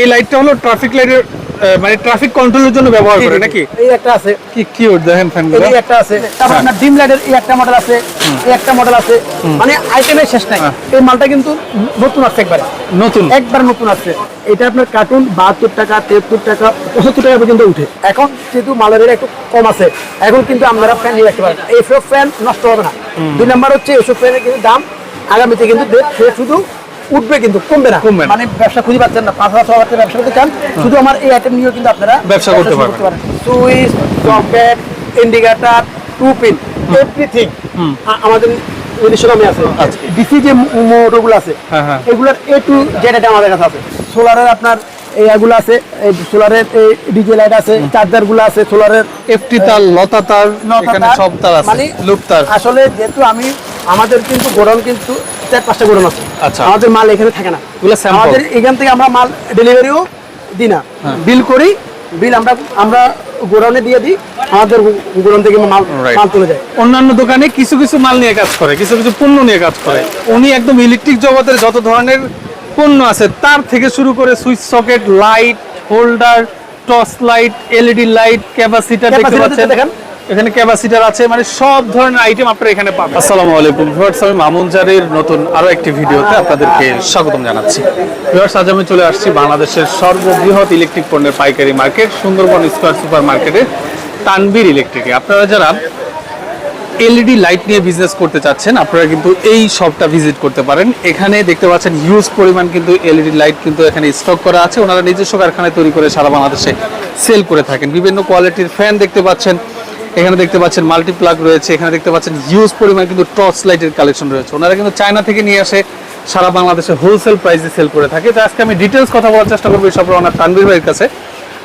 এই লাইটটা হলো ট্রাফিক লাইটের মানে ট্রাফিক কন্ট্রোলের জন্য ব্যবহার করে নাকি? এই একটা আছে। কি কিউট দেখেন ফ্যানগুলো এই একটা আছে। তারপর আপনার ডিম লাইটের এই একটা মডেল আছে এই একটা মডেল আছে। মানে আইটেমের শেষ নাই। হ্যাঁ। এই মালটা কিন্তু নতুন আছে একবারে। নতুন? একবার নতুন আছে এটা আপনার কার্টুন বাহাত্তর টাকা তেহাত্তর টাকা পঁচাত্তর টাকা পর্যন্ত উঠে। এখন যেহেতু মালের একটু কম আছে। এখন কিন্তু আপনারা ফ্যান নিয়ে রাখতে পারেন এইসব ফ্যান নষ্ট হবে না। দুই নাম্বার হচ্ছে এইসব ফ্যানের কিন্তু দাম। আগামীতে কিন্তু শুধু উঠবে কিন্তু কমবে না। কমবে মানে ব্যবসা খুঁজে পাচ্ছেন না পাঁচ হাজার ছ হাজার ব্যবসা করতে চান শুধু আমার এই আইটেম নিয়েও কিন্তু আপনারা ব্যবসা করতে শুরু পারবেন। Switch socket indicator two pin everything আমাদের নামে আছে। ডিসি যে মোটরগুলো আছে আচ্ছা। হ্যাঁ, হ্যাঁ। এগুলোর এ টু জেড এটা আমাদের কাছে আছে। সোলারের আপনার এগুলো আছে সোলারের এই ডিজে লাইট আছে চার্জারগুলো আছে সোলারের এফটি তার লতা তার এখানে সব তার আছে মানে লুপ তার। আসলে যেহেতু আমি আমাদের কিন্তু গোডাউন কিন্তু চার পাঁচটা গোডাউন আছে। আচ্ছা। আমাদের মাল এখানে থাকে না। আমাদের এখান থেকে আমরা মাল ডেলিভারিও দিই না। হ্যাঁ। বিল করি বিল আমরা আমরা গোডাউনে দিয়ে দিই আমাদের গোডাউন থেকে মাল মাল তুলে যায়। অন্যান্য দোকানে কিছু কিছু মাল নিয়ে কাজ করে কিছু কিছু পণ্য নিয়ে কাজ করে। উনি একদম ইলেকট্রিক জগতের যত ধরনের পণ্য আছে তার থেকে শুরু করে switch socket light holder torch light LED light capacitor দেখতে পাচ্ছেন। দেখেন। এখানে ক্যাপাসিটার আছে মানে সব ধরনের আইটেম আপনারা এখানে পাবেন। আসসালামু আলাইকুম ভিউয়ার্স, আমি মামুন জারির নতুন আরও একটি ভিডিওতে আপনাদেরকে স্বাগতম জানাচ্ছি। ভিউয়ার্স, আজ আমি চলে আসছি বাংলাদেশের সর্ববৃহৎ ইলেকট্রিক পণ্যের পাইকারি মার্কেট সুন্দরবন স্কয়ার সুপার মার্কেটে তানবীর ইলেকট্রিকে আপনারা যারা এলইডি লাইট নিয়ে বিজনেস করতে চাচ্ছেন, আপনারা কিন্তু এই শপটা ভিজিট করতে পারেন। এখানে দেখতে পাচ্ছেন হিউজ পরিমাণ কিন্তু এলইডি লাইট কিন্তু এখানে স্টক করা আছে। ওনারা নিজস্ব কারখানায় তৈরি করে সারা বাংলাদেশে সেল করে থাকেন। বিভিন্ন কোয়ালিটির ফ্যান দেখতে পাচ্ছেন। এখানে দেখতে পাচ্ছেন মাল্টিপ্লাগ রয়েছে এখানে দেখতে পাচ্ছেন হিউজ পরিমাণ কিন্তু টর্চ লাইটের কালেকশন রয়েছে। ওনারা কিন্তু চায়না থেকে নিয়ে আসে সারা বাংলাদেশে হোলসেল প্রাইসে সেল করে থাকে। তো আজকে আমি ডিটেলস কথা বলার চেষ্টা করব এই সব ওনার তানভীর ভাইয়ের কাছে।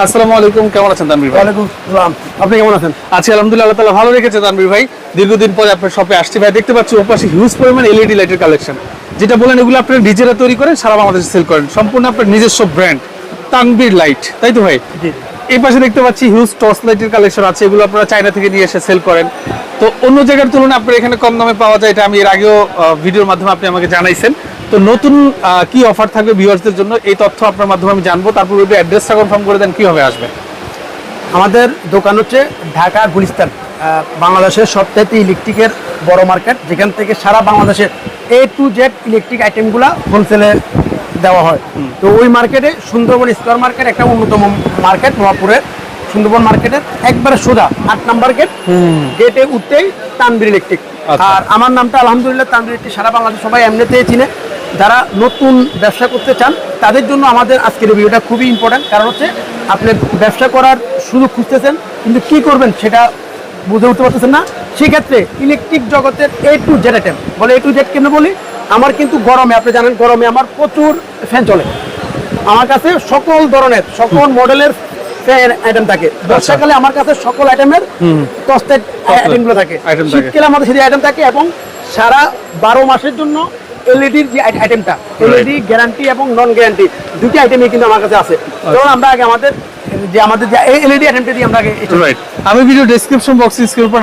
আসসালামু আলাইকুম কেমন আছেন তানবির ভাই? ওয়ালাইকুম সালাম আপনি কেমন আছেন? আছি আলহামদুলিল্লাহ আল্লাহ তাআলা ভালো রেখেছে তানভীর ভাই। দীর্ঘদিন পরে আপনার শপে আসছি। ভাই দেখতে পাচ্ছি ওপাশে হিউজ পরিমাণ এলইডি লাইটের কালেকশন যেটা বলেন এগুলো আপনারা নিজেরা তৈরি করেন সারা বাংলাদেশে সেল করেন। সম্পূর্ণ আপনার নিজস্ব ব্র্যান্ড তানভীর লাইট তাই তো ভাই? জি। এই পাশে দেখতে পাচ্ছি হিউজ টর্চ লাইটের কালেকশন আছে, এগুলো আপনারা চায়না থেকে নিয়ে এসে সেল করেন। তো অন্য জায়গার তুলনায় আপনার এখানে কম দামে পাওয়া যায়, এটা আমি এর আগেও ভিডিওর মাধ্যমে আপনি আমাকে জানাইছেন। তো নতুন কি অফার থাকবে ভিউয়ার্সদের জন্য, এই তথ্য আপনার মাধ্যমে আমি জানব, তারপর ওই অ্যাড্রেসটা কনফার্ম করে দেন, কীভাবে আসবে। আমাদের দোকান হচ্ছে ঢাকা গুলিস্তান বাংলাদেশের সবচাইতে ইলেকট্রিকের বড় মার্কেট যেখান থেকে সারা বাংলাদেশের এ টু জেড ইলেকট্রিক আইটেমগুলো হোলসেলে দেওয়া হয়। তো ওই মার্কেটে সুন্দরবন স্কোয়ার মার্কেট একটা অন্যতম মার্কেট নোয়াপুরের সুন্দরবন মার্কেটের একবারে সোজা আট নাম্বার গেট গেটে উঠতেই তানবির ইলেকট্রিক আচ্ছা। আর আমার নামটা আলহামদুলিল্লাহ তানবির ইলেকট্রিক সারা বাংলাদেশ সবাই এমনিতেই চিনে। যারা নতুন ব্যবসা করতে চান তাদের জন্য আমাদের আজকের ভিডিওটা খুবই ইম্পর্ট্যান্ট কারণ হচ্ছে আপনি ব্যবসা করার সুযোগ খুঁজতেছেন কিন্তু কি করবেন সেটা বুঝে উঠতে পারতেছেন না। সেক্ষেত্রে ইলেকট্রিক জগতের এ টু জেড আইটেম বলে এ টু জেড কেন বলি? আমার কিন্তু গরমে আপনি জানেন গরমে আমার প্রচুর ফ্যান চলে। আমার কাছে সকল ধরনের সকল মডেলের ফ্যান আইটেম থাকে। বর্ষাকালে আমার কাছে সকল আইটেমের টস্টেড আইটেমগুলো থাকে। শীতকালে আমাদের সেই আইটেম থাকে এবং সারা বারো মাসের জন্য এলইডির যে আইটেমটা এলইডি গ্যারান্টি এবং নন গ্যারান্টি দুটি আইটেমই কিন্তু আমার কাছে আছে। যেমন আমরা আগে আমাদের যে আমাদের যে এলইডি আইটেমটা দিয়ে আমরা রাইট আমি ভিডিও ডেসক্রিপশন বক্সে স্ক্রিন উপর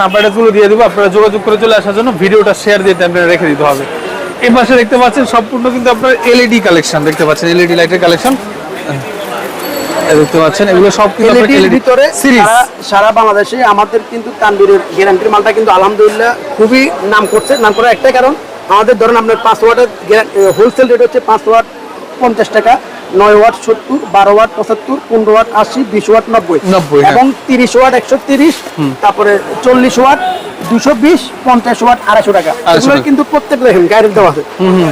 দিয়ে দেবো আপনারা যোগাযোগ করে চলে আসার জন্য ভিডিওটা শেয়ার দিয়ে আপনারা রেখে দিতে হবে। এই পাশে দেখতে পাচ্ছেন সম্পূর্ণ কিন্তু আপনার এলইডি কালেকশন দেখতে পাচ্ছেন এলইডি লাইটের কালেকশন দেখতে পাচ্ছেন এগুলো সব কিন্তু এলইডির এলইডি ভিতরে সিরিজ সারা- বাংলাদেশে আমাদের কিন্তু তানবীরের গ্যারান্টির মালটা কিন্তু আলহামদুলিল্লাহ খুবই নাম করছে নাম করার একটাই কারণ আমাদের ধরেন আপনার পাঁচ ওয়াটের হোলসেল রেট হচ্ছে পাঁচ ওয়াট পঞ্চাশ টাকা নয় ওয়াট সত্তর বারো ওয়াট পঁচাত্তর পনেরো ওয়াট আশি বিশ ওয়াট নব্বই। 90, হ্যাঁ। এবং তিরিশ ওয়াট একশো তিরিশ তারপরে চল্লিশ ওয়াট দুশো বিশ পঞ্চাশ ওয়াট আড়াইশো টাকা। এগুলো কিন্তু প্রত্যেক দেখেন গাড়ির দেওয়া আছে।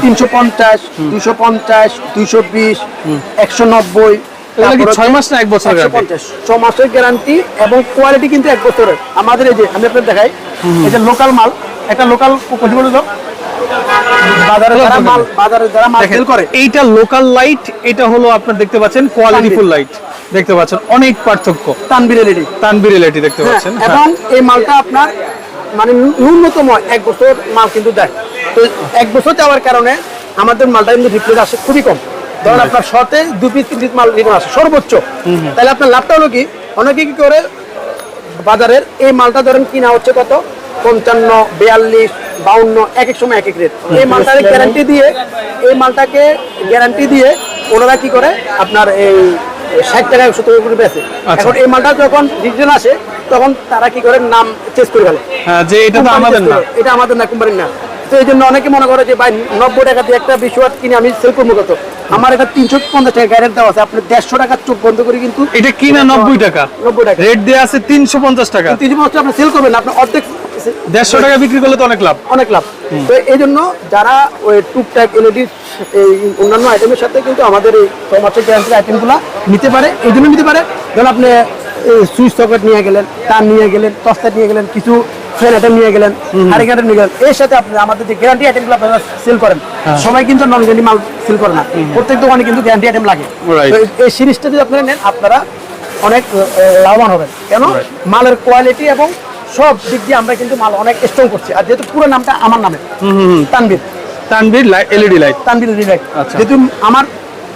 তিনশো পঞ্চাশ দুশো পঞ্চাশ দুইশো বিশ একশো নব্বই। ছয় মাস না এক বছর ছ মাসের গ্যারান্টি এবং কোয়ালিটি কিন্তু এক বছরের। আমাদের এই যে আমি আপনার দেখাই এই যে লোকাল মাল একটা লোকাল বাজারে যারা মাল বাজারে যারা মাল সেল করে। এইটা লোকাল লাইট এটা হলো আপনার দেখতে পাচ্ছেন কোয়ালিটি ফুল লাইট দেখতে পাচ্ছেন অনেক পার্থক্য। তানবির এলইডি তানবির এলইডি দেখতে পাচ্ছেন হ্যাঁ। এবং এই মালটা আপনার মানে ন্যূনতম এক বছর মাল কিন্তু দেয়। তো এক বছর যাওয়ার কারণে আমাদের মালটা কিন্তু রিপ্লেস আসে খুবই কম। ধরুন আপনার শর্টে দু পিস তিন পিস মাল রিটার্ন আসে সর্বোচ্চ। তাহলে আপনার লাভটা হলো কি? অনেকে কি করে? বাজারের এই মালটা ধরেন কিনা হচ্ছে কত? পঞ্চান্ন বিয়াল্লিশ বাউন্ন এক এক সময় এক এক রেট। এই মালটাকে গ্যারান্টি দিয়ে এই মালটাকে গ্যারান্টি দিয়ে ওনারা কি করে? আপনার এই ষাট টাকা সত্তর টাকা করে বেচে। আচ্ছা। এখন এই মালটা যখন রিটার্ন আসে তখন তারা কি করে? নাম চেঞ্জ করে ফেলে। হ্যাঁ যে এটা তো আমাদের না। এটা আমাদের না কোম্পানির না। তো এই জন্য অনেকে মনে করে যে ভাই নব্বই টাকা দিয়ে একটা বিশ ওয়াট কিনে আমি সেল করব কত? আমার এটা তিনশো পঞ্চাশ টাকা গ্যারেন্ট দেওয়া আছে। আপনি দেড়শো টাকা চোখ বন্ধ করে কিন্তু এটা কিনা নব্বই টাকা। নব্বই টাকা। রেট দেওয়া আছে তিনশো পঞ্চাশ টাকা। তিরিশ বছর আপনি সেল করবেন। আপনি অর্ধেক দেড়শো টাকা বিক্রি করলে তো অনেক লাভ। অনেক লাভ। তো এই জন্য যারা ওই টুকটাক এলইডি এই অন্যান্য আইটেমের সাথে কিন্তু আমাদের এই কমার্সের গ্যারান্টির আইটেমগুলো নিতে পারে। এই জন্য নিতে পারে। ধরুন আপনি সুইচ সকেট নিয়ে গেলেন তার নিয়ে গেলেন তস্তা নিয়ে গেলেন কিছু ফ্যান আইটেম নিয়ে গেলেন কার্ডের নিয়ে গেলেন। এর সাথে আপনি আমাদের যে গ্যারান্টি আইটেমগুলো আপনারা সেল করেন সবাই কিন্তু নন গ্যারান্টি মাল সেল করে না। প্রত্যেক দোকানে কিন্তু গ্যারান্টি আইটেম লাগে। তো এই- সিরিজটা যদি আপনারা নেন আপনারা অনেক লাভবান হবেন। কেন? মালের কোয়ালিটি এবং সব দিক দিয়ে আমরা কিন্তু মাল অনেক স্ট্রং করছি। আর যেহেতু পুরো নামটা আমার নামে Tanbir Tanbir LED light Tanbir relight আচ্ছা। যেহেতু আমার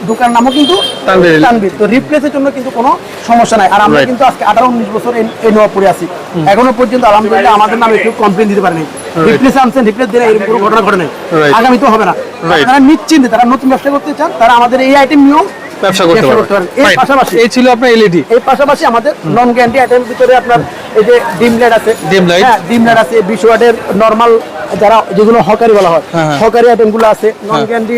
দোকান নামও কিন্তু তানবির তো রিপ্লেসের জন্য কিন্তু কোনো সমস্যা নাই। আর আমরা কিন্তু আজকে আঠারো উনিশ বছর এই- নবাবপুরে আছি। এখনও পর্যন্ত আলহামদুলিল্লাহ আমাদের নামে কেউ কমপ্লেন দিতে পারে নাই রিপ্লেস আনছেন রিপ্লেস দিলে এরকম কোনো ঘটনা ঘটে নাই। আগামী তো হবে না। তারা নিশ্চিন্তে তারা নতুন ব্যবসা করতে চান তারা আমাদের এই আইটেম নিয়েও ব্যবসা করতে পারবে। এর পাশাপাশি এই ছিল আপনার এলইডি এই পাশাপাশি আমাদের নন গ্যারান্টি আইটেম ভিতরে আপনার এই যে ডিম লাইট আছে। Dim light। হ্যাঁ ডিম লাইট আছে ওয়াটের নর্মাল যারা যেগুলো হকারি বলা হয় হ্যাঁ, হ্যাঁ। হকারি আইটেমগুলো আছে নন গ্যারান্টি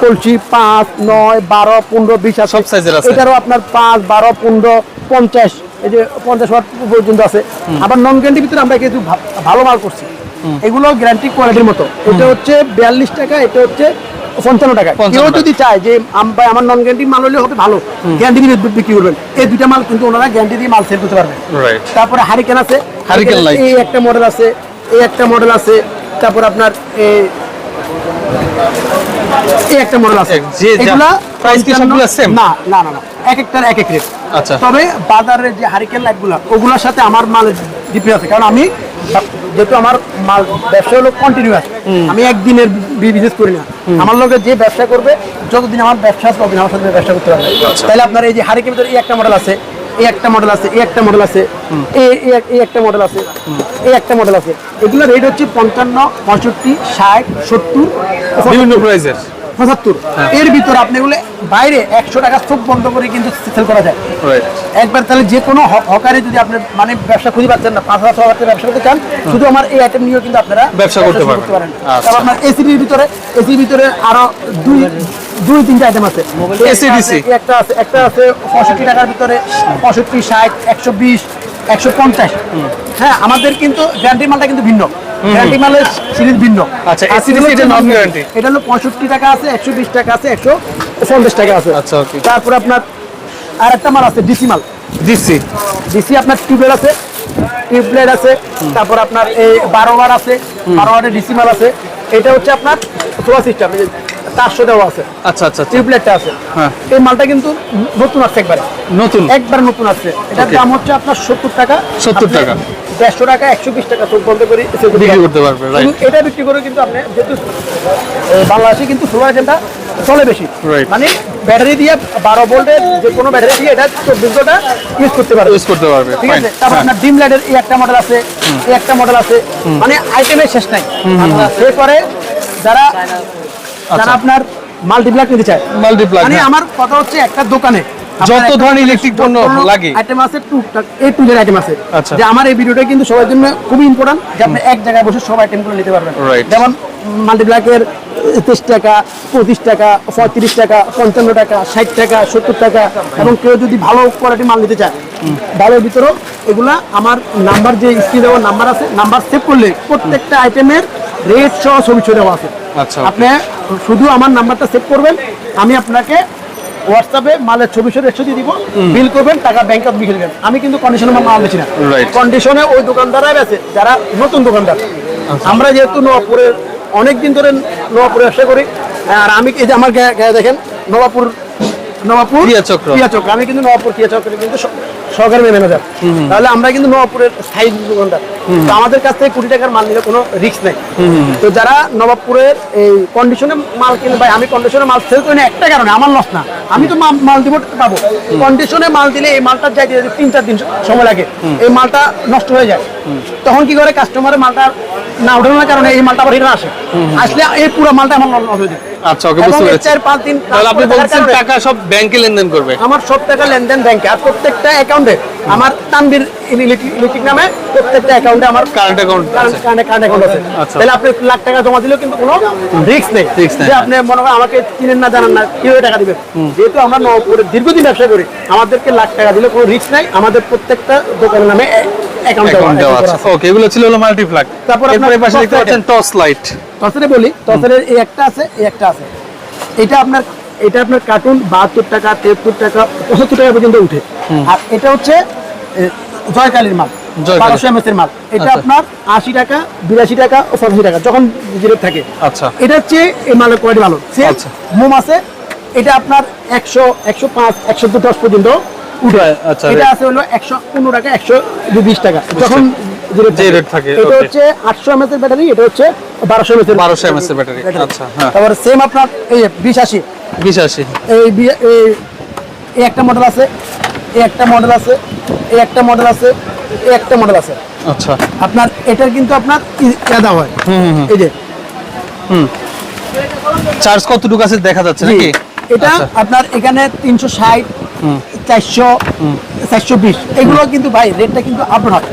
কলসি পাঁচ নয় বারো পনেরো বিশ সব এর আছে। এটারও আপনার পাঁচ বারো পনেরো পঞ্চাশ এই যে পঞ্চাশ ওয়াট পর্যন্ত আছে। আবার নন গ্যারান্টির ভিতরে আমরা কিছু ভালো মাল করছি। এগুলো গ্যারান্টি কোয়ালিটির মতো। এটা হচ্ছে বিয়াল্লিশ টাকা এটা হচ্ছে পঞ্চান্ন টাকা। কেউ যদি চায় যে আম- আমার নন গ্যারান্টি মাল হলে হবে ভালো। গ্যারান্টি দিয়ে বিক্রি করবেন। এই দুইটা মাল কিন্তু ওনারা গ্যারান্টি দিয়ে মাল সেল করতে পারবে তারপরে হারিকেন আছে। Light। এই একটা মডেল আছে এই একটা মডেল আছে। তারপর আপনার এই এই একটা মডেল আছে। এগুলা price কি 55 সবগুলা same? না না না এক একটার এক এক রেট আচ্ছা। তবে বাজারের যে হারিকেন লাইটগুলো ওগুলোর সাথে আমার মাল ডিপে আছে। কারণ আমি যেহেতু আমার মাল ব্যবসা হলো কন্টিনিউয়াস আমি একদিনের বিজনেস করি না। আমার লোকের যে ব্যবসা করবে যতদিন আমার ব্যবসা আছে ততদিন আমার সাথে ব্যবসা করতে পারবে। আচ্ছা। তাহলে আপনার এই যে হারিকেন ভিতরে এই একটা মডেল আছে। এই একটা মডেল আছে এই একটা মডেল আছে এই- একটা মডেল আছে এই একটা মডেল আছে। এগুলোর রেট হচ্ছে পঞ্চান্ন পঁয়ষট্টি ষাট সত্তর বিভিন্ন প্রাইজের পঁচাত্তর। এর ভিতর আপনি এগুলো বাইরে একশো টাকা চোখ বন্ধ করে কিন্তু সেল করা যায়। একবার তাহলে যে কোনো হকারে যদি আপনি মানে ব্যবসা খুঁজে পাচ্ছেন না পাঁচ হাজার ছ হাজার ব্যবসা করতে চান শুধু আমার এই আইটেম নিয়েও কিন্তু আপনারা ব্যবসা করতে পারেন। আচ্ছা। তারপর আপনার এসিডির ভিতরে এসির ভিতরে আরও দুই দুই তিনটা আইটেম আছে। এই একটা আছে একটা আছে পঁয়ষট্টি টাকার ভিতরে পঁয়ষট্টি ষাট একশো বিশ একশো পঞ্চাশ। হ্যাঁ আমাদের কিন্তু গ্যারান্টি মালটা কিন্তু ভিন্ন। গ্যারান্টি মালের সিরিজ ভিন্ন। আচ্ছা, ACDC এটা হচ্ছে non-guarantee। এটা হলো পঁয়ষট্টি টাকা আছে একশো বিশ টাকা আছে একশো পঞ্চাশ টাকা আছে। আচ্ছা, okay. তারপর আপনার আর একটা মাল আছে ডিসি মাল। ডিসি। ডিসি আপনার টিউবওয়েল আছে টিউবলাইট আছে তারপর আপনার এই বারো বার আছে বারো বারের ডিসি মাল আছে। এটা হচ্ছে আপনার সোয়া সিস্টেম চারশো দেওয়া আছে। আচ্ছা আচ্ছা আচ্ছা। টিউবলাইটটা আছে। হ্যাঁ। এই মালটা কিন্তু নতুন আসছে একবার। নতুন? একবার নতুন আসছে। এটার দাম হচ্ছে আপনার সত্তর টাকা। 70 টাকা। দেড়শো টাকা একশো বিশ টাকা বন্ধ করে বিক্রি করতে পারবে এটা বিক্রি করে কিন্তু আপনি যেহেতু বাংলাদেশে কিন্তু সোলার আইটেমটা চলে বেশি। মানে ব্যাটারি দিয়ে বারো ভোল্টের যে কোনো ব্যাটারি দিয়ে এটা চব্বিশ ঘণ্টা ইউজ করতে পারবে। ইউজ করতে পারবে ঠিক আছে? তারপর আপনার ডিম লাইটের এই একটা মডেল আছে এই একটা মডেল আছে। মানে আইটেমের শেষ নাই। সে করে যারা। যারা আপনার মাল্টিপ্লাক নিতে চায়। মাল্টিপ্লাগ মানে আমার কথা হচ্ছে একটা দোকানে যত ধরনের ইলেকট্রিক পণ্য লাগে। আইটেম আছে টুকটাক এই টু জেড আইটেম আছে। আচ্ছা। যে আমার এই ভিডিওটা কিন্তু সবার জন্য খুবই ইম্পর্টেন্ট যে আপনি এক জায়গায় বসে সব আইটেমগুলো নিতে পারবেন। যেমন মাল্টিপ্লাকের তেইশ টাকা পঁচিশ টাকা পঁয়ত্রিশ টাকা পঞ্চান্ন টাকা ষাট টাকা সত্তর টাকা এবং কেউ যদি ভালো কোয়ালিটি মাল নিতে চায় ভালোর ভিতরেও এগুলা আমার নাম্বার যে স্ক্রিন দেওয়ার নাম্বার আছে নাম্বার সেভ করলে প্রত্যেকটা আইটেমের রেট সহ ছবি ছবি দেওয়া আছে। আচ্ছা. আপনি শুধু আমার নাম্বারটা সেভ করবেন আমি আপনাকে হোয়াটসঅ্যাপে মালের ছবি একশো দিয়ে দিব বিল করবেন টাকা ব্যাংকে বিক্রি দেবেন। আমি কিন্তু কন্ডিশনে মাল বেছি না. কন্ডিশনে ওই দোকানদারাই বেছে যারা নতুন দোকানদার। আচ্ছা। আমরা যেহেতু নবাবপুরের অনেক দিন ধরে নবাবপুরে ব্যবসা করি আর আমি এই যে আমার দেখেন নবাবপুর নবাবপুর? ক্রিয়া চক্র। ক্রিয়া আমি কিন্তু নবাবপুর ক্রিয়াচক্রের কিন্তু সহকারী ম্যানেজার। তাহলে আমরা কিন্তু নবাবপুরের স্থায়ী দোকানদার তো আমাদের কাছ থেকে কোটি টাকার মাল নিলে কোনো রিস্ক নাই। তো যারা নবাবপুরের এই কন্ডিশনে মাল কিনে ভাই আমি কন্ডিশনে মাল সেল করি না একটা কারণে আমার লস না। আমি তো মাল দিব পাবো। কন্ডিশনে মাল দিলে এই মালটা যাইতে যদি তিন চার দিন সময় লাগে এই মালটা নষ্ট হয়ে যায়। তখন কি করে? কাস্টমারের মালটা না ওঠানোর কারণে এই মালটা আবার আসে। আসলে এই পুরো মালটা আমার নষ্ট হয়ে যায়। আচ্ছা, ওকে, বুঝতে পেরেছি। চার পাঁচ দিন তাহলে আপনি বলছেন টাকা সব ব্যাংকে লেনদেন করবে। আমার সব টাকা লেনদেন ব্যাংকে আর প্রত্যেকটা অ্যাকাউন্টে আমার তানবির ইলেকট্রিক নামে প্রত্যেকটা অ্যাকাউন্টে আমার কারেন্ট অ্যাকাউন্ট কারেন্ট অ্যাকাউন্ট আছে। আচ্ছা। তাহলে আপনি লাখ টাকা জমা দিলেও কিন্তু কোনো রিস্ক নেই। যে। আপনি মনে করেন আমাকে চিনেন না জানেন না কীভাবে টাকা দিবেন? যেহেতু আমরা নবপুরে দীর্ঘদিন ব্যবসা করি আমাদেরকে লাখ টাকা দিলে কোনো রিস্ক নাই। আমাদের প্রত্যেকটা দোকানের নামে অ্যাকাউন্ট অ্যাকাউন্ট দেওয়া আছে। ওকে এগুলো ছিল হলো মাল্টিপ্লাগ তারপর আপনার পাশে দেখতে পাচ্ছেন টর্চ লাইট তসরে বলি তসরের এই একটা আছে এই একটা আছে। এটা আপনার এটা আপনার কার্টুন বাহাত্তর টাকা তেহাত্তর টাকা পঁচাত্তর টাকা পর্যন্ত উঠে। আর এটা হচ্ছে জয়কালীর মাল বারোশো এমএস এর মাল। এটা। আপনার আশি টাকা বিরাশি টাকা ও পঁচাশি টাকা যখন জিরো থাকে। আচ্ছা। এটা হচ্ছে এই মালের কোয়ালিটি ভালো। আচ্ছা। মোম আছে এটা আপনার একশো একশো পাঁচ একশো দশ পর্যন্ত আচ্ছা, এটা আছে হলো টাকা একশো বিশ টাকা। যখন যে rate থাকে, এটা হচ্ছে আটশো এমএস এর ব্যাটারি এটা হচ্ছে এমএস এর 1200 mAh এর ব্যাটারি, আচ্ছা, হ্যাঁ। তারপরে সেম আপনার এই একটা মডেল আছে এই একটা মডেল আছে এই একটা মডেল আছে এই একটা মডেল আছে। আচ্ছা। আপনার এটার কিন্তু আপনার আলাদা হয়। এই যে। চার্জ কতটুকু আছে দেখা যাচ্ছে নাকি? এটা আচ্ছা। আপনার এখানে তিনশো ষাট চারশো চারশো বিশ। এগুলো কিন্তু ভাই রেটটা কিন্তু হয়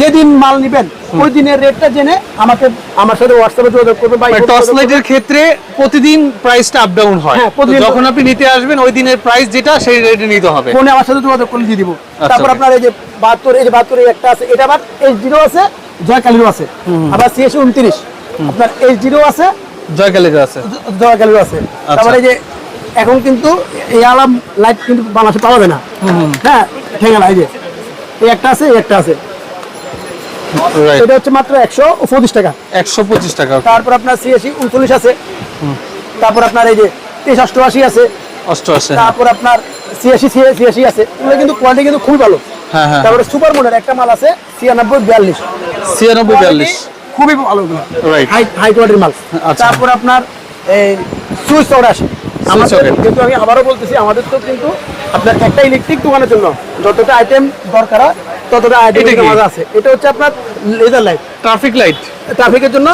যেদিন মাল নিবেন ওই দিনের রেটটা জেনে আমাকে আমার সাথে হোয়াটসঅ্যাপে যোগাযোগ করবে বা টর্চ লাইটের ক্ষেত্রে প্রতিদিন প্রাইসটা আপ ডাউন হয়। হ্যাঁ, যখন আপনি নিতে আসবেন ওই দিনের প্রাইস যেটা সেই রেটে নিতে হবে। ফোনে আমার সাথে যোগাযোগ করলে দিয়ে দিব। তারপর আচ্ছা, আপনার এই যে বাহাত্তর এই যে বাহাত্তর এই একটা আছে এটা আবার এইচ জিরো আছে জয়কালীরও আছে। আবার সিএসি উনত্রিশ। আপনার এইচ জিরো আছে জয়কালীর আছে। জয়কালীরও আছে। আচ্ছা। তারপরে যে এখন কিন্তু এই আলাম লাইট কিন্তু বাংলাদেশে পাওয়া যাবে না। হ্যাঁ ঠেঙ্গালা এই যে। এই একটা আছে এই একটা আছে। এটা হচ্ছে মাত্র একশো পঁচিশ টাকা। একশো পঁচিশ টাকা তারপর আপনার সিএসি উনচল্লিশ আছে। তারপর আপনার এই যে তেইশ অষ্টআশি আছে। অষ্টআশি তারপর আপনার সিএসি সিএসি আছে। এগুলো কিন্তু কোয়ালিটি কিন্তু খুবই ভালো। হ্যাঁ হ্যাঁ। তারপরে সুপার মডেল একটা মাল আছে ছিয়ানব্বই বিয়াল্লিশ। ছিয়ানব্বই বিয়াল্লিশ। খুবই ভালো হাই হাই কোয়ালিটির মাল। আচ্ছা। তারপর আপনার এই সুইচ চৌরাশি। কিন্তু আমি আবারও বলতেছি আমাদের তো কিন্তু আপনার একটা ইলেকট্রিক দোকানের জন্য যতটা আইটেম দরকার ততটা আইটেম আমাদের আছে। এটা হচ্ছে আপনার লেজার লাইট ট্রাফিক লাইট ট্রাফিকের জন্য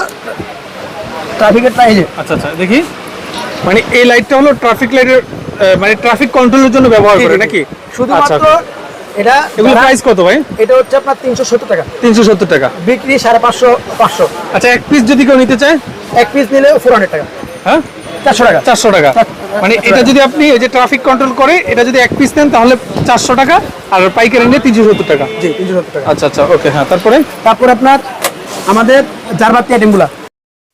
ট্রাফিকের টাইম আচ্ছা আচ্ছা দেখি। মানে এই লাইটটা হলো ট্রাফিক লাইটের মানে ট্রাফিক কন্ট্রোলের জন্য ব্যবহার করে নাকি? শুধুমাত্র আচ্ছা, এটা এগুলো প্রাইস কত ভাই? এটা হচ্ছে আপনার তিনশো সত্তর টাকা। তিনশো সত্তর টাকা। বিক্রি সাড়ে পাঁচশো পাঁচশো। আচ্ছা এক পিস যদি কেউ নিতে চায়? এক পিস নিলে ফোর হান্ড্রেড টাকা। হ্যাঁ? চারশো টাকা। চারশো টাকা। মানে এটা যদি আপনি এই যে ট্রাফিক কন্ট্রোল করে এটা যদি এক পিস নেন তাহলে চারশো টাকা আর পাইকারি নিয়ে তিনশো সত্তর টাকা। জি তিনশো সত্তর টাকা। আচ্ছা আচ্ছা ওকে হ্যাঁ তারপরে? তারপর আপনার আমাদের জারবাতি আইটেমগুলো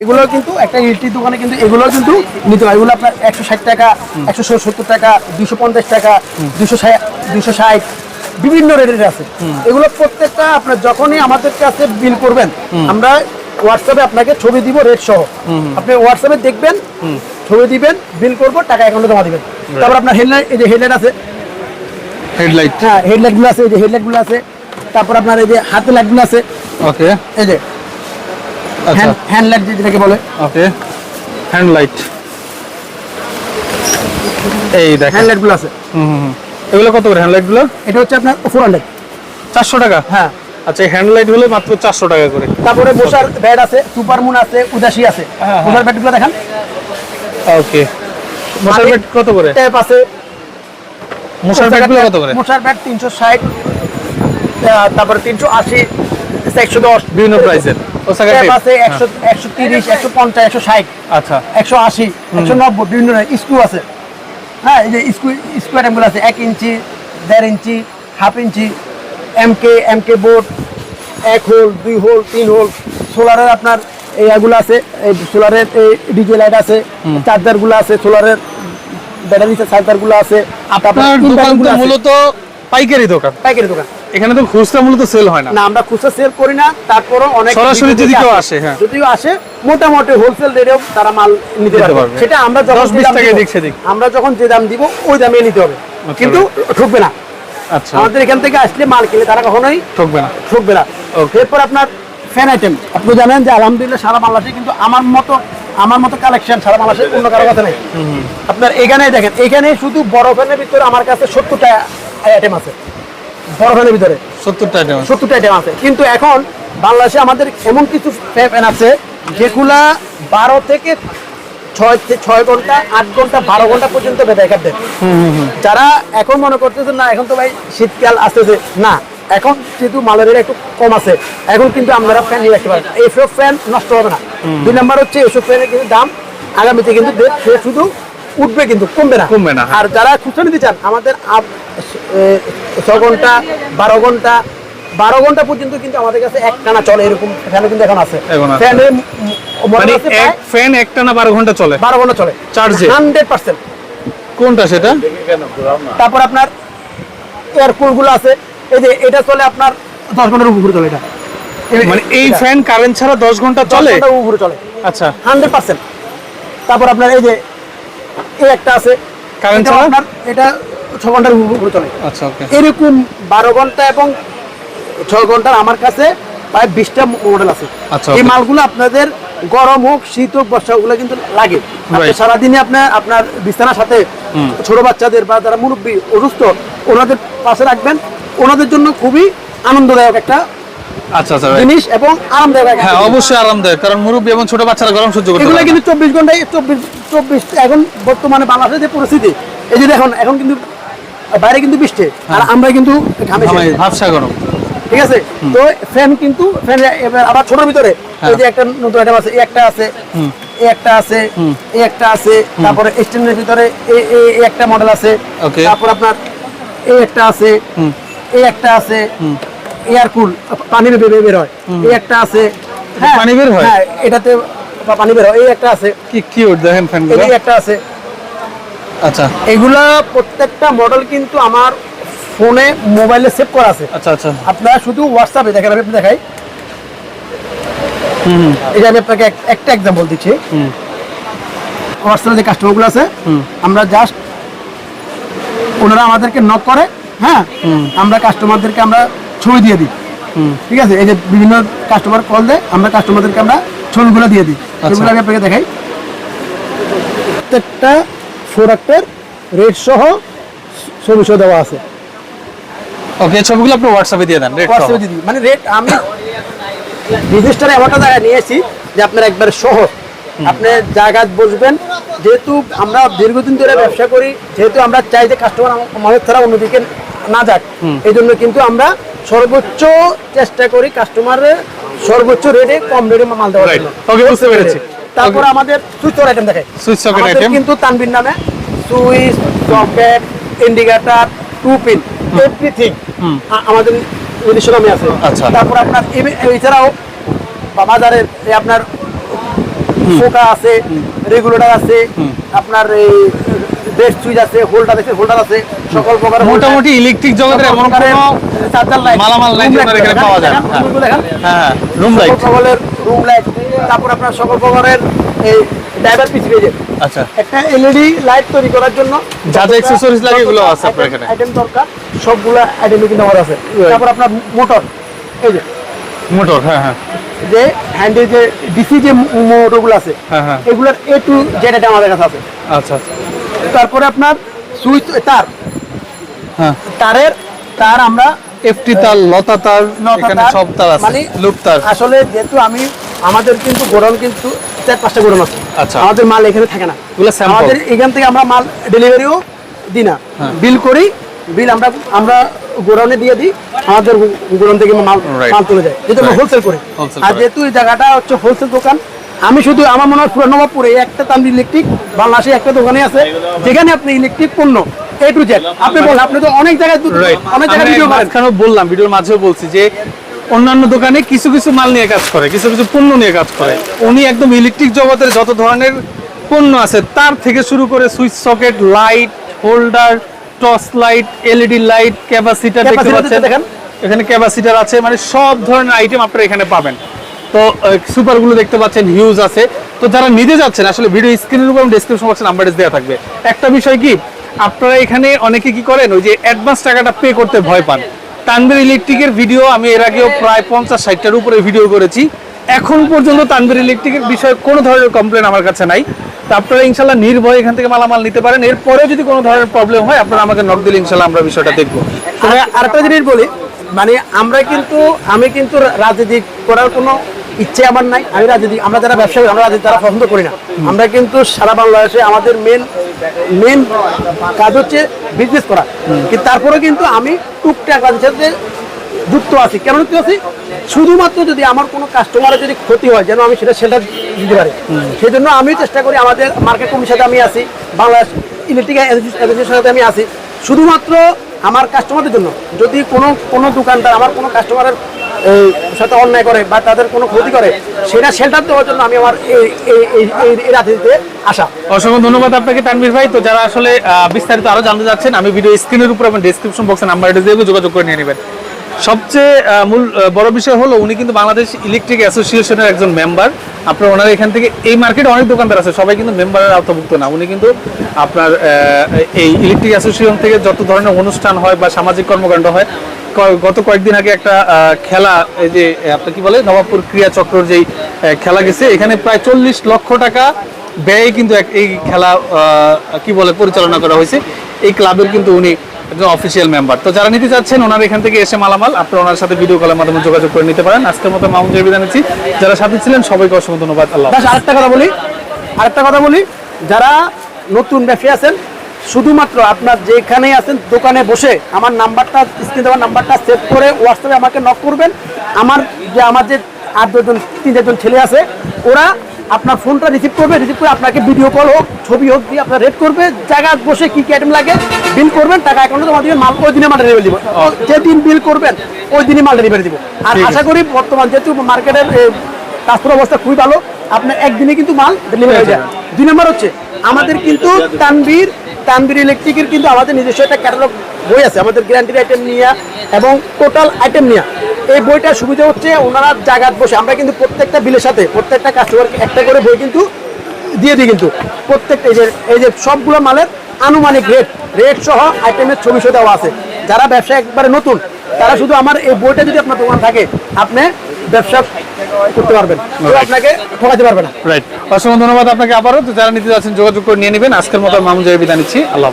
এগুলো কিন্তু একটা ইলেকট্রিক দোকানে কিন্তু এগুলো কিন্তু নিতে হয়। এগুলো আপনার একশো ষাট টাকা একশো সত্তর টাকা দুশো পঞ্চাশ টাকা দুশো দুশো ষাট বিভিন্ন রেটের আছে। এগুলো প্রত্যেকটা আপনার যখনই আমাদের কাছে বিল করবেন আমরা হোয়াটসঅ্যাপে আপনাকে ছবি দিব রেট সহ। আপনি হোয়াটসঅ্যাপে দেখবেন ছবি দিবেন বিল করব টাকা অ্যাকাউন্টে জমা দিবেন। তারপর আপনার হেডলাইট এই যে হেডলাইট আছে। হেডলাইট হ্যাঁ হেডলাইটগুলো আছে এই যে হেডলাইটগুলো আছে। তারপর আপনার এই যে হাতে লাইটগুলো আছে। ওকে এই যে আচ্ছা। হ্যান্ড হ্যান্ড লাইট যেটাকে বলে। ওকে হ্যান্ড লাইট এই দেখেন। হ্যান্ড লাইটগুলো আছে। হুম। এগুলো কত করে হ্যান্ড লাইটগুলো? এটা হচ্ছে আপনার ফোর হান্ড্রেড চারশো টাকা? হ্যাঁ। আচ্ছা হ্যান্ড লাইট হলো মাত্র চারশো টাকা করে। তারপরে বসার ব্যাট আছে সুপার মুন আছে উদাসী আছে। হ্যাঁ, বসার ব্যাটগুলো দেখান। ওকে মশার ব্যাট কত করে? ট্যাপ আছে। মশার ব্যাটগুলো কত করে? মশার ব্যাট তিনশো ষাট তারপরে তিনশো আশি একশো দশ। বিভিন্ন প্রাইসের ওসাকা ট্যাপ আছে ষাট আচ্ছা। একশো আশি একশো নব্বই বিভিন্ন স্ক্রু আছে। হ্যাঁ এই যে স্ক্রু আছে এক ইঞ্চি দেড় inch half inch M K M K board এক হোল দুই হোল তিন হোল সোলারের আপনার এগুলো আছে এই সোলারের এই ডিজে লাইট আছে চার্জারগুলো আছে সোলারের ব্যাটারি চার্জারগুলো আছে আপনার দোকান তো। মূলত পাইকারি দোকান। পাইকারি দোকান। এখানে তো খুচরা মূলত সেল হয় না। না আমরা খুচরা সেল করি না তারপরও অনেক সরাসরি যদি কেউ আসে, হ্যাঁ। যদিও আসে মোটামুটি হোলসেল রেটেও তারা মাল নিতে পারবে। সেটা আমরা যখন 10 যে 20 দাম টাকা দিব, সেদিক। আমরা যখন যে দাম দিব ওই দামে নিতে হবে। কিন্তু ঠকবে না। আচ্ছা আমাদের এখান থেকে আসলে মাল কিনে তারা কখনোই ঠকবে না। ঠকবে না। এরপর আপনার ফ্যান আইটেম আপনি জানেন যে আলহামদুলিল্লাহ সারা বাংলাদেশে কিন্তু আমার মতো আমার মতো কালেকশন সারা বাংলাদেশে অন্য কারও কাছে নেই। আপনার এখানে দেখেন এখানে শুধু বড় ফ্যানের ভিতরে আমার কাছে সত্তরটা আইটেম আছে। বড় ফ্যানের ভিতরে। সত্তর টাকা সত্তরটা আইটেম আছে। কিন্তু এখন বাংলাদেশে আমাদের এমন কিছু ফ্যান আছে যেগুলা বারো থেকে ছয় ছয় ঘণ্টা আট ঘণ্টা বারো ঘণ্টা পর্যন্ত ব্যাকআপ দেয় যারা এখন মনে করতেছে না এখন তো ভাই শীতকাল আসতেছে। না এখন যেহেতু মালের রেট একটু কম আছে এখন কিন্তু আপনারা ফ্যান নিয়ে রাখতে পারেন এইসব ফ্যান নষ্ট হবে না। দুই নাম্বার হচ্ছে এইসব ফ্যানের কিন্তু দাম আগামীতে কিন্তু শুধু উঠবে কিন্তু কমবে না। কমবে না। আর যারা খুচরো নিতে চান আমাদের ছ ঘণ্টা বারো ঘণ্টা বারো ঘণ্টা পর্যন্ত কিন্তু আমাদের কাছে এক টানা চলে এরকম ফ্যান কিন্তু এখন আছে। ফ্যানের মানে এক ফ্যান বারো ঘণ্টা চলে। বারো ঘণ্টা চলে। এ? হান্ড্রেড পার্সেন্ট কোনটা সেটা? তারপর আপনার এয়ার কুলগুলো আছে। এই যে এটা চলে আপনার দশ ঘণ্টার উপরে চলে এটা। মানে এই ফ্যান কারেন্ট ছাড়া দশ ঘণ্টা চলে? উপরে চলে। আচ্ছা। হান্ড্রেড পার্সেন্ট তারপর আপনার এই যে এই একটা আছে। এটা ছাড়া? আপনার এটা ছ ঘণ্টার উপরে চলে। আচ্ছা ওকে এরকম বারো ঘণ্টা এবং ছয় ঘণ্টার আমার কাছে প্রায় বিশটা মডেল আছে। আচ্ছা, এই মালগুলো আপনাদের গরম হোক শীত হোক বর্ষা ওগুলো কিন্তু লাগে। সারাদিনে আপনার আপনার বিছানার সাথে ছোট বাচ্চাদের বা যারা মুরব্বী অসুস্থ ওনাদের পাশে রাখবেন। ওনাদের জন্য খুবই আনন্দদায়ক একটা আচ্ছা আচ্ছা জিনিস এবং আরামদায়ক হ্যাঁ অবশ্যই আরামদায়ক কারণ মুরব্বী এবং ছোট বাচ্চারা গরম সহ্য করতে এগুলো কিন্তু চব্বিশ ঘন্টায় চব্বিশ চব্বিশ এখন বর্তমানে বাংলাদেশের যে পরিস্থিতি এই যে দেখুন এখন কিন্তু বাইরে কিন্তু বৃষ্টি আর আমরা কিন্তু ঘামে ভাবসা গরম। ঠিক আছে? তো ফ্যান কিন্তু ফ্যান এবার আবার ছোটর ভিতরে হ্যাঁ। এই যে একটা নতুন আইটেম আছে এই একটা আছে এই একটা আছে এই একটা আছে তারপরে স্ট্যান্ডের ভিতরে এই এই- এই একটা মডেল আছে. তারপর আপনার এই একটা আছে এই একটা আছে এয়ার কুল পানি বের বের হয়। এই একটা আছে হ্যাঁ, পানি বের হয়? হ্যাঁ এটাতে পানি বের হয়। এই একটা আছে। কি কিউট দেখেন এই ফ্যানগুলো যে একটা আছে। আচ্ছা। এগুলা প্রত্যেকটা মডেল কিন্তু আমার ফোনে মোবাইলে সেভ করা আছে। আচ্ছা আচ্ছা। আপনারা শুধু হোয়াটসঅ্যাপে দেখেন আমি দেখাই। হুম যে আমি আপনাকে এক- একটা এক্সাম্পল দিচ্ছি। হুম। হোয়াটসঅ্যাপে যে কাস্টমারগুলো আছে আমরা জাস্ট ওনারা আমাদেরকে নক করে হ্যাঁ? আমরা কাস্টমারদেরকে আমরা ছবি দিয়ে দিই। ঠিক আছে? এই যে বিভিন্ন কাস্টমার কল দেয় আমরা কাস্টমারদেরকে আমরা ছবিগুলো দিয়ে দিই। ছবিগুলো আমি আপনাকে দেখাই। প্রত্যেকটা প্রোডাক্টের রেট সহ ছবি সহ দেওয়া আছে। ওকে ছবিগুলো আপনি হোয়াটসঅ্যাপে দিয়ে দেন রেট হোয়াটসঅ্যাপে দিয়ে দিই। মানে রেট আমি রেজিস্টারে এমনটা জায়গায় নিয়েছি যে আপনার একবার সহজ আপনি জায়গায় বসবেন। যেহেতু আমরা দীর্ঘদিন ধরে ব্যবসা করি যেহেতু আমরা চাই যে কাস্টমার আমাদের ছাড়া অন্যদিকে না যাক। এই জন্য কিন্তু আমরা সর্বোচ্চ চেষ্টা করি কাস্টমারের সর্বোচ্চ রেটে কম রেটে মাল দেওয়ার. জন্য। Okay, বুঝতে পেরেছি। তারপর আমাদের সুইচ আইটেম দেখে আমাদের item? কিন্তু তানবির নামে switch socket indicator two pin everything আমাদের নিজস্ব নামে আছে। আচ্ছা। তারপর আপনার এছাড়াও বাজারের আপনার ফোকা আছে রেগুলেটর আছে আপনার এই বেস্ট সুইচ আছে হোল্ডার আছে হোল্ডার আছে সকল প্রকার মোটামুটি ইলেকট্রিক জগতের এমন কোনো চার্জার লাইট মালামাল এখানে পাওয়া যায়। হ্যাঁ। রুম লাইট সকল প্রকারের রুম লাইট তারপর আপনার সকল প্রকারের এই ড্রাইভার পিছিয়ে পেয়ে আচ্ছা। একটা এলইডি লাইট তৈরি করার জন্য যা যা accessories লাগে এগুলো আছে আপনার এখানে। আইটেম দরকার সবগুলা আইটেম কিন্তু আমার আছে তারপর আপনার মোটর এই যে। মোটর হ্যাঁ হ্যাঁ। যে হ্যান্ডেল যে ডিসি যে মোটরগুলো আছে হ্যাঁ, হ্যাঁ। এগুলোর এ টু জেড এটা আমাদের কাছে আছে। আচ্ছা। আচ্ছা তারপরে আপনার সুইচ তার। হ্যাঁ। তারের তার আমরা এফটি তার লতা তার এখানে সব তার আছে মানে লুপ তার। আসলে যেহেতু আমি আমাদের কিন্তু গোডাউন কিন্তু চার পাঁচটা গোডাউন আছে। আচ্ছা। আমাদের মাল এখানে থাকে না। আমাদের এখান থেকে আমরা মাল ডেলিভারিও দিই না। হ্যাঁ। বিল করি বিল আমরা আমরা গোডাউনে দিয়ে দিই আমাদের গোডাউন থেকে মাল মাল তুলে যায়। যেহেতু আমরা হোলসেল করি। আর যেহেতু এই জায়গাটা হচ্ছে হোলসেল দোকান আমি শুধু আমার মনে হয় পুরো নবাবপুরে একটা তান্ডি ইলেকট্রিক বাংলাদেশে একটা দোকানে আছে যেখানে আপনি ইলেকট্রিক পণ্য এ টু জেড আপনি বলেন আপনি তো অনেক জায়গায় অনেক জায়গায় ভিডিও বললাম ভিডিওর মাঝেও বলছি যে অন্যান্য দোকানে কিছু কিছু মাল নিয়ে কাজ করে কিছু কিছু পণ্য নিয়ে কাজ করে। উনি একদম ইলেকট্রিক জগতের যত ধরনের পণ্য আছে তার থেকে শুরু করে switch socket light holder torch light LED light capacitor দেখতে পাচ্ছেন। দেখেন। এখানে ক্যাপাসিটার আছে মানে সব ধরনের আইটেম আপনারা এখানে পাবেন। তো সুপারগুলো দেখতে পাচ্ছেন হিউজ আছে। তো যারা নিতে যাচ্ছেন আসলে ভিডিও স্ক্রিনের উপর ডেসক্রিপশন বক্সে নাম্বার দেওয়া থাকবে। একটা বিষয় কি আপনারা এখানে অনেকে কি করেন ওই যে অ্যাডভান্স টাকাটা পে করতে ভয় পান। তানবির ইলেকট্রিকের ভিডিও আমি এর আগেও প্রায় পঞ্চাশ ষাটটার উপরে ভিডিও করেছি। এখন পর্যন্ত তানবির ইলেকট্রিকের বিষয়ে কোনো ধরনের কমপ্লেন আমার কাছে নাই। তো আপনারা ইনশাল্লাহ নির্ভয় এখান থেকে মালামাল নিতে পারেন। এরপরেও যদি কোনো ধরনের প্রবলেম হয় আপনারা আমাকে নক দিলে ইনশাল্লাহ আমরা বিষয়টা দেখব। তবে আরেকটা জিনিস বলি মানে আমরা কিন্তু আমি কিন্তু রাজনীতি করার কোনো ইচ্ছে আমার নাই। আমি রাজনীতি, আমরা যারা ব্যবসা করি আমরা রাজনীতি তারা পছন্দ করি না। আমরা কিন্তু সারা বাংলাদেশে আমাদের মেন মেন কাজ হচ্ছে বিজনেস করা। কিন্তু তারপরে কিন্তু আমি টুকটাক রাজনীতির সাথে যুক্ত আছি। কেন যুক্ত আছি? শুধুমাত্র যদি আমার কোনো কাস্টমারের যদি ক্ষতি হয়, যেন আমি সেটা সেটা দিতে পারি। সেই জন্য আমি চেষ্টা করি আমাদের মার্কেট কমিটির সাথে আমি আছি। বাংলাদেশ ইলেকট্রিক অ্যাসোসিয়েশনের সাথে আমি আছি। শুধুমাত্র আমার কাস্টমারদের জন্য। যদি কোনো কোনো দোকানদার, আমার কোনো কাস্টমারের সাথে অন্যায় করে বা তাদের কোনো ক্ষতি করে, সেটা শেল্টার দেওয়ার জন্য আমি আমার এই রাজনীতিতে আসা। অসংখ্য ধন্যবাদ আপনাকে, তানভীর ভাই। তো যারা আসলে বিস্তারিত আরও জানতে যাচ্ছেন আমি ভিডিও স্ক্রিনের উপর এবং ডিসক্রিপশন বক্সে নাম্বারটা দিয়ে যোগাযোগ করে নিয়ে নেবেন। সবচেয়ে মূল বড় বিষয় হলো উনি কিন্তু বাংলাদেশ ইলেকট্রিক অ্যাসোসিয়েশনের একজন মেম্বার। আপনার ওনার এখান থেকে, এই মার্কেটে অনেক দোকানদার আছে, সবাই কিন্তু মেম্বারের আওতাভুক্ত না। উনি কিন্তু আপনার এই ইলেকট্রিক অ্যাসোসিয়েশন থেকে যত ধরনের অনুষ্ঠান হয় বা সামাজিক কর্মকাণ্ড হয় গত কয়েকদিন আগে একটা খেলা, এই যে আপনার কি বলে, নবাবপুর ক্রিয়া চক্রর যেই খেলা গেছে, এখানে প্রায় চল্লিশ লক্ষ টাকা ব্যয় কিন্তু এই খেলা কি বলে, পরিচালনা করা হয়েছে। এই ক্লাবের কিন্তু উনি একজন অফিসিয়াল মেম্বার তো যারা নিতে চাচ্ছেন, ওনার এখান থেকে এসে মালামাল, আপনারা ওনার সাথে ভিডিও কলের মাধ্যমে যোগাযোগ করে নিতে পারেন। আজকের মতো মামুন বিদায় নিচ্ছি। যারা সাথে ছিলেন, সবাইকে অসংখ্য ধন্যবাদ। আল্লাহ আরেকটা কথা বলি। আরেকটা কথা বলি। যারা নতুন ব্যবসায়ী আছেন, শুধুমাত্র আপনার যেখানেই আছেন, দোকানে বসে আমার নাম্বারটা স্ক্রিন দেওয়ার নাম্বারটা সেভ করে হোয়াটসঅ্যাপে আমাকে নক করবেন। আমার যে আমার যে আট দশজন তিন চারজন ছেলে আছে, ওরা আপনার ফোনটা রিসিভ করবে রিসিভ করে আপনাকে ভিডিও কল হোক ছবি হোক দিয়ে আপনার রেড করবে জায়গা বসে কি কি আইটেম লাগে বিল করবেন টাকা অ্যাকাউন্টে তোমার দিবে মাল ওই দিনে মাল ডেলিভারি দিব। যেদিন বিল করবেন ওই দিনই মাল ডেলিভারি দিব। আর আশা করি বর্তমান যেহেতু মার্কেটের কাস্টমার অবস্থা খুবই ভালো আপনার একদিনে কিন্তু মাল ডেলিভারি হয়ে যায়। দুই নম্বর হচ্ছে আমাদের কিন্তু তানবীর তানবীর ইলেকট্রিকের কিন্তু আমাদের নিজস্ব একটা ক্যাটালগ বই আছে আমাদের গ্যারান্টির আইটেম নিয়ে এবং টোটাল আইটেম নিয়ে। এই বইটার সুবিধা হচ্ছে ওনারা জায়গায় বসে আমরা কিন্তু প্রত্যেকটা বিলের সাথে প্রত্যেকটা কাস্টমারকে একটা করে বই কিন্তু দিয়ে দিই কিন্তু। প্রত্যেকটা এই যে এই যে সবগুলো মালের আনুমানিক রেট রেট সহ আইটেমের ছবি সহ দেওয়া আছে। যারা ব্যবসা একবারে নতুন তারা শুধু আমার এই বইটা যদি আপনার দোকান থাকে আপনি ব্যবসা করতে পারবেন। আপনাকে ঠকাতে পারবে না। রাইট অসংখ্য ধন্যবাদ আপনাকে আবারও। যারা নিতে যাচ্ছেন যোগাযোগ করে নিয়ে নেবেন। আজকের মতো মামুন জয় বিদায় নিচ্ছি। আল্লাহ।